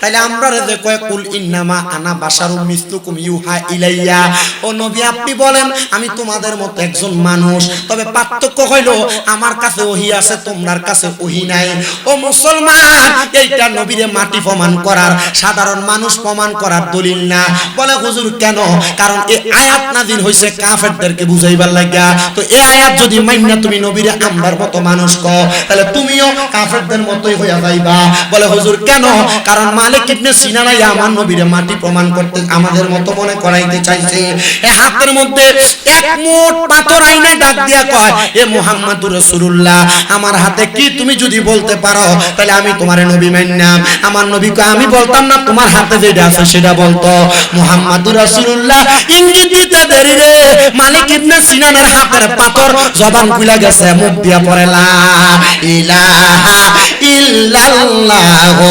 তাইলে আমরা যে কয়, কুল ইন্নামা আনা বাশারুম মিসলুকুম ইউহা ইলাইয়া। ও নবী, আপনি বলেন, আমি তোমাদের মতো একজন মানুষ। তবে পার্থক্য হইল, আমার কাছে ওহি আছে তোমার কাছে ওহি নাই। ও মুসলমান, এইটা নবীরে মাটি প্রমাণ করার, সাধারণ মানুষ প্রমাণ করার দলিল না। বলে, হুজুর, কেন? কারণ এই আয়াত নাজিল হইছে কাফেরদেরকে বুঝাইবার লাগা তো এই আয়াত যদি মাইন্না তুমি নবীরে আমরার মতো মানুষ কও, তাহলে তুমিও কাফেরদের মতোই হইয়া যাইবা। বলে, হুজুর, কেন? কারণ আমার হাতে কি তুমি যদি বলতে পারো, তাহলে আমি তোমারে নবী মানলাম আমার নবী কয়, আমি বলতাম না, তোমার হাতে যেটা আছে সেটা বলতো। মুহাম্মাদুর রাসূলুল্লাহ, ইঙ্গিত দিতে দেরি রে, মালিক ইবনে সিনানের হাতের পাথর জবান খুলে গেছে, মুখ দিয়া পড়ে লা ইলাহা ইল্লাল্লাহু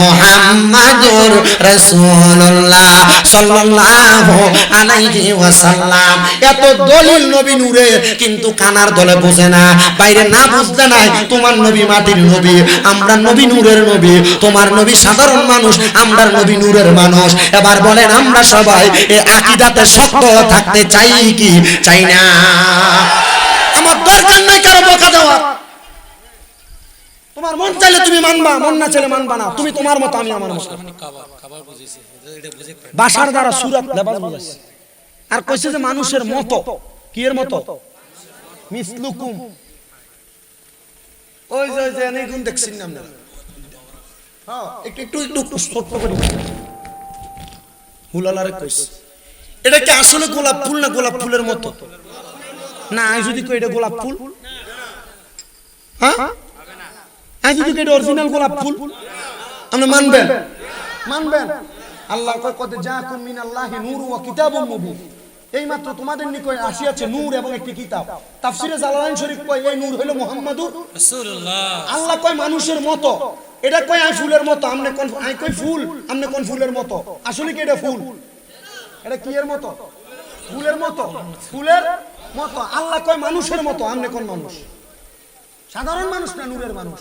মুহাম্মাদুর রাসূলুল্লাহ সাল্লাল্লাহু আলাইহি ওয়াসাল্লাম। এত দলিল নবী নূরে, কিন্তু কানার দলে বোঝে না। বাইরে না বুঝতে নাই, তোমার নবী মাটির নবী, আমরা নবী নূরের নবী, তোমার নবী সাধারণ মানুষ, আমরা নবী নূরের মানুষ। এবার বলেন, আমরা সবাই এই আকীদাতে শক্ত থাকতে চাই কি? চাই না। আমার দরকার নাই কারও বকা দেওয়া তোমার মন চাইলে তুমি মানবা, মন না চাইলে মানবা না। তুমি তোমার মতো, আমি আমার মতো। বাসার দ্বারা সুরাত লেবাস বুঝাইছে আর কইছে যে মানুষের মতো। কি এর মতো? মিসলুকুম। ওই যে যে, এনে গুণ দেখছেন না আপনারা? হ্যাঁ একটু একটু একটু ছোট্ট করে। হুলালারে কইছে। এটা কি আসলে গোলাপ ফুল না গোলাপ ফুলের মতো? না, আমি যদি কই এটা গোলাপ ফুল। হ্যাঁ? আমি যদি এটা অরিজিনাল গোলাপ ফুল, আপনি মানবেন। মানবেন। আল্লাহ কয় ওয়া মুবিন তোমাদের নিকট নূর এবং একটি কিতাব। তাফসিরে জালালাইন শরীফ কয়, এই নূর হলো মুহাম্মাদুর রাসূলুল্লাহ। আল্লাহ কয়, মানুষের মতো। এটা কয়, আই ফুলের মতো। আমনে কোন আই কই ফুল। আমনে কোন ফুলের মতো। আসলে কি এটা ফুল? এটা কি এর মতো? ফুলের মতো? ফুলের মতো। আল্লাহ কয়, মানুষের মতো। আমনে কোন মানুষ? সাধারণ মানুষ না নূরের মানুষ।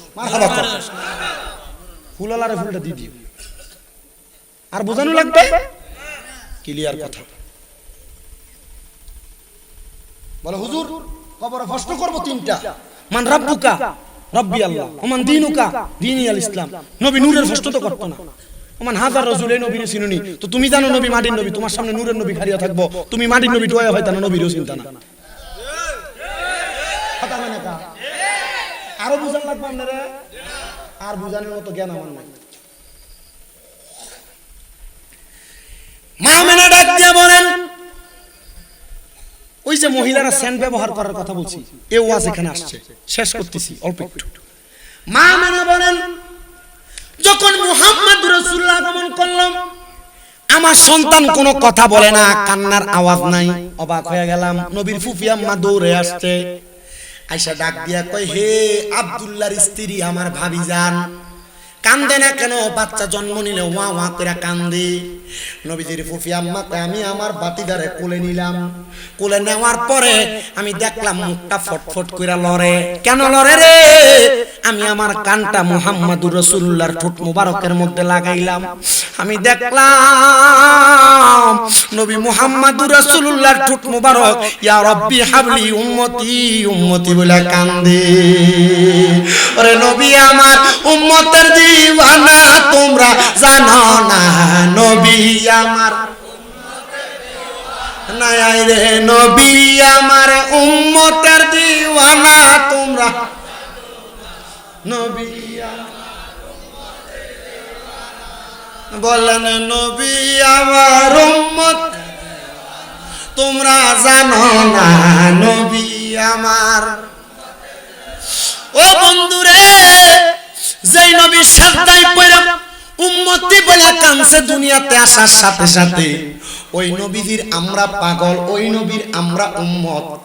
ফুলালারে ফুলটা দিয়ে দিও। আর বোঝানো লাগবে? ক্লিয়ার কথা। বলে হুজুর কবরে প্রশ্ন করব তিনটা। মান রাব্বুকা রব্বি আল্লাহ ওমান দিনুকা দিনী আল ইসলাম। নবী নূরের প্রশ্ন তো করতো না। ওমান হাজার রাসূল এই নবীর চিনুনি। তো তুমি জানো নবী মাটির নবী তোমার সামনে নূরের নবী খাড়িয়া থাকব। তুমি মাটির নবী টোয়া হয়তো না নবীরও চিন্তা না। কথা হয় না কা? আরও বুঝান লাগবে আপনারা? আর বুঝানোর মতো জ্ঞান আমার নাই। মা ডাক বলেন, ওই যে মহিলারা ব্যবহার করার কথা বলছি, এ ওয়াজ এখানে আসছে। শেষ করতেছি, অল্প একটু। মা বলেন, যখন মুহাম্মদ আগমন করলাম, আমার সন্তান কোনো কথা বলে না, কান্নার আওয়াজ নাই, অবাক হয়ে গেলাম, নবীর ফুফি আম্মা দৌড়ে আসছে। আয়সা ডাক দিয়া কয় হে আবদুল্লাহর স্ত্রী আমার ভাবি যান। কান্দে না কেন? বাচ্চা জন্ম নিলে ওয়া ওয়া করে কান্দে নবীজির ফুফি আম্মাকে আমি আমার বাতিদারে কোলে নিলাম। কোলে নেওয়ার পরে আমি দেখলাম মুখটা ফটফট করে লড়ে। কেন লড়ে রে? আমি আমার কানটা মুহাম্মাদুর রাসূলুল্লাহর ঠোঁট মুবারকের মধ্যে লাগাইলাম। আমি দেখলাম নবী মুহাম্মাদুর রাসূলুল্লাহর ঠোঁট মুবারক, ইয়া রাব্বি হাবলি উম্মতি উম্মতি বলে কান্দে নবী আমার উম্মতের দিওয়ানা তোমরা, জানো না নবী আমার। নাই রে নবী আমার, উম্মতের দিওয়ানা তোমরা। নবী বলেন নবী আমার উম্মত। তোমরা জানো না নবী আমার। ও বন্ধুরে যেই নবী পড়ে, উম্মতি বলে কানছে দুনিয়াতে আসার সাথে সাথে। ওই নবীজির আমরা পাগল, ওই নবীর আমরা উম্মত।